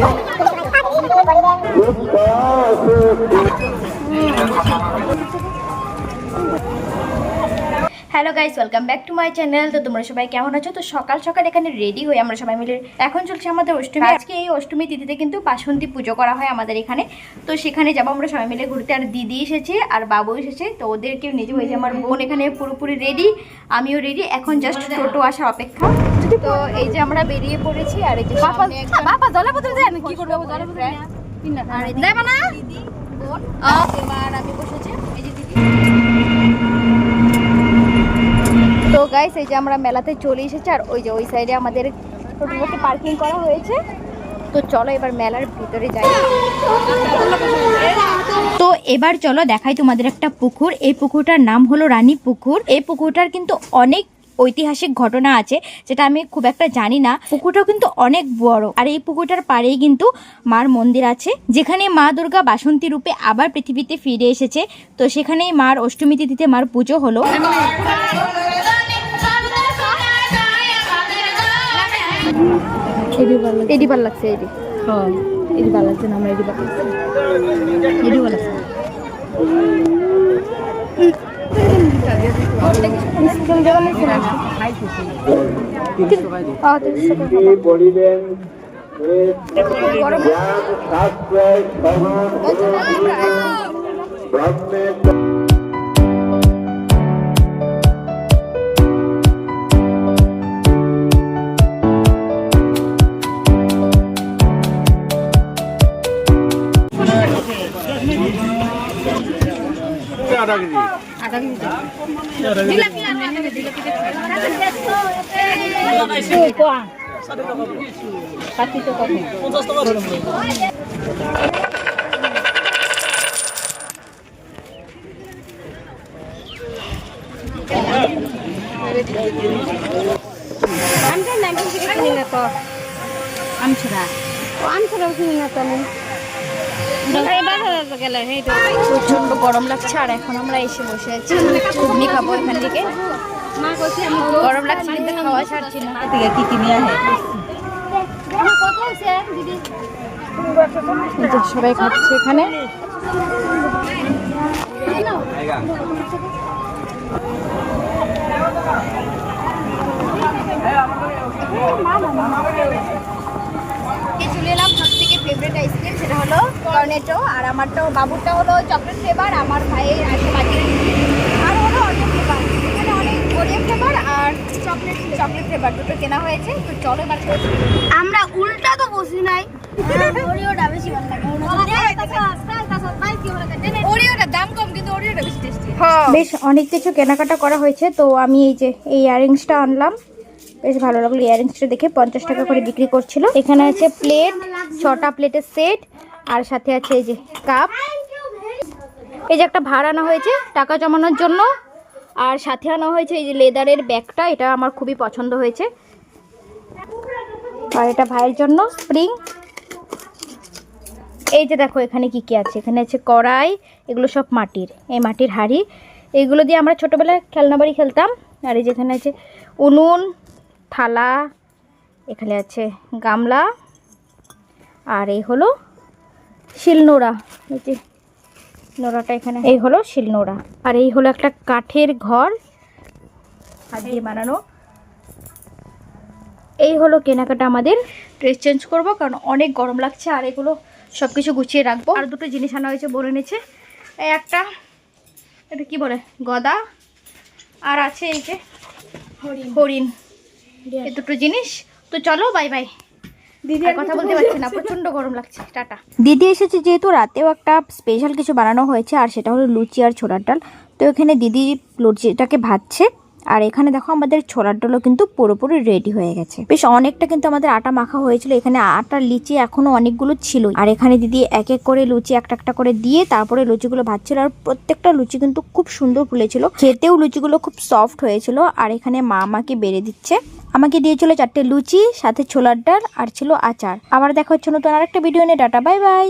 ลูกสาวสุด hello guys welcome back to my channel তো তোমরা সবাই কেমন আছো? তো সকাল সকাল এখানে রেডি হয়ে আমরা সবাই মিলে এখন চলছে আমাদের অষ্টমী। আজকে এই অষ্টমী তিথিতে কিন্তু বাসন্তী পুজো করা হয় আমাদের এখানে। তো সেখানে যাব আমরা সবাই মিলে ঘুরতে। আর দিদি এসেছে আর বাবু এসেছে। তো ওদেরকেও নিজে হয়েছে আমার বোন এখানে পুরোপুরি রেডি আমিও রেডি এখন জাস্ট টোটো আসার অপেক্ষা। তো এই যে আমরা বেরিয়ে পড়েছি আর এই যে বাবা জলে বোতল দেন কি করব জলে বোতল আর না দিদি বোন এবার আমি বসেছি। এই যে দিদি। তো গাইস এই যে আমরা মেলাতে চলে এসেছি, আর ওই যে ওই সাইডে আমাদের টোটোটাকে পার্কিং করা হয়েছে। তো চলো এবার মেলার ভিতরে যাই। তো এবার চলো দেখাই তোমাদের একটা পুকুর। এই পুকুরটার নাম হলো রানী পুকুর। এই পুকুরটার কিন্তু অনেক ঐতিহাসিক ঘটনা আছে, যেটা আমি খুব একটা জানি না। পুকুরটাও কিন্তু অনেক বড়। আর এই পুকুরটার পাড়েই কিন্তু মার মন্দির আছে, যেখানে মা দুর্গা বাসন্তী রূপে আবার পৃথিবীতে ফিরে এসেছে। তো সেখানেই মার অষ্টমী তিথিতে মার পুজো হলো। এডি ভালো লাগছে। এডি হ্যাঁ। এটি ভালো লাগছে না আমরা এটি ভালো লাগছে এটি ভালো লাগছে বলিলেন জ্ঞান শাস্ত্রায় শ্রবণ ব্রহ্মের আমছড়া আমছড়া কিনি না তো। আমি গেলে সেইটো প্রচণ্ড গরম লাগছে আর এখন আমরা এসে বসে আছি ঘুগনি খাব এখান থেকে। মা কইছে আমি গরম লাগছে কিন্তু খাওয়া ছাড়ছি না। কি কিনে আহে সবাই খাচ্ছে এখানে এই চলে এলাম সব থেকে ফেভারিট আইসক্রিম সেটা হলো কর্নেটো আর আমারটাও বাবুরটা হলো চকলেট ফ্লেভার আমার ভাইয়ের আছে বাকি আর হলো অরিও ফ্লেভার এখানে অনেক অরিও ফ্লেভার আর চকলেট চকলেট ফ্লেভার দুটো কেনা হয়েছে তো চলো এবার আমরা উল্টা তো বসি নাই। ওরিওটা বেশি ভালো লাগে। ওরিওটা দাম কম কিন্তু ওরিওটা বেশি টেস্টি বেশ অনেক কিছু কেনাকাটা করা হয়েছে তো আমি এই যে এই ইয়ারিংসটা আনলাম। বেশ ভালো লাগল ইয়ারিংসটা দেখে পঞ্চাশ টাকা করে বিক্রি করছিল। এখানে আছে প্লেট ছটা প্লেটের সেট আর সাথে আছে এই যে কাপ। এই যে একটা ভাড় আনা হয়েছে টাকা জমানোর জন্য। আর সাথে আনা হয়েছে এই যে লেদারের ব্যাগটা, এটা আমার খুবই পছন্দ হয়েছে। আর এটা ভাইয়ের জন্য স্প্রিং। এই যে দেখো এখানে কি কি আছে, এখানে আছে কড়াই, এগুলো সব মাটির, এই মাটির হাঁড়ি। এইগুলো দিয়ে আমরা ছোটোবেলায় খেলনা বাড়ি খেলতাম। আর এই যেখানে আছে উনুন, থালা, এখানে আছে গামলা। আর এই হলো শিলনোড়া। এই যে নোড়াটা এখানে। এই হলো শিলনোড়া। আর এই হলো একটা কাঠের ঘর। হাত দিয়ে বানানো। এই হলো কেনাকাটা আমাদের। ড্রেস চেঞ্জ করব কারণ অনেক গরম লাগছে আর এগুলো সব কিছু গুছিয়ে রাখব। আর দুটো জিনিস আনা হয়েছে বলে নিচ্ছে এই একটা এটা কি বলে? গদা। আর আছে এই যে হরিণ। হরিণ। এই দুটো জিনিস। তো চলো বাই বাই। কথা বলতে পারছি না প্রচণ্ড গরম লাগছে টাটা। দিদি এসেছে যেহেতু রাতেও একটা স্পেশাল কিছু বানানো হয়েছে আর সেটা হলো লুচি আর ছোলার ডাল। তো এখানে দিদি লুচিটাকে ভাজছে আর এখানে দেখো আমাদের ছোলার ডালও কিন্তু পুরোপুরি রেডি হয়ে গেছে। বেশ অনেকটা কিন্তু আমাদের আটা মাখা হয়েছিল এখানে আটা লিচি এখনও অনেকগুলো ছিল। আর এখানে দিদি এক এক করে লুচি একটা একটা করে দিয়ে তারপরে লুচিগুলো ভাজছিল আর প্রত্যেকটা লুচি কিন্তু খুব সুন্দর ফুলেছিল। খেতেও লুচিগুলো খুব সফট হয়েছিল আর এখানে মা আমাকে বেড়ে দিচ্ছে। আমাকে দিয়েছিল চারটে লুচি, সাথে ছোলার ডাল আর ছিল আচার। আবার দেখা হচ্ছে নতুন আরেকটা ভিডিও নিয়ে। Data bye bye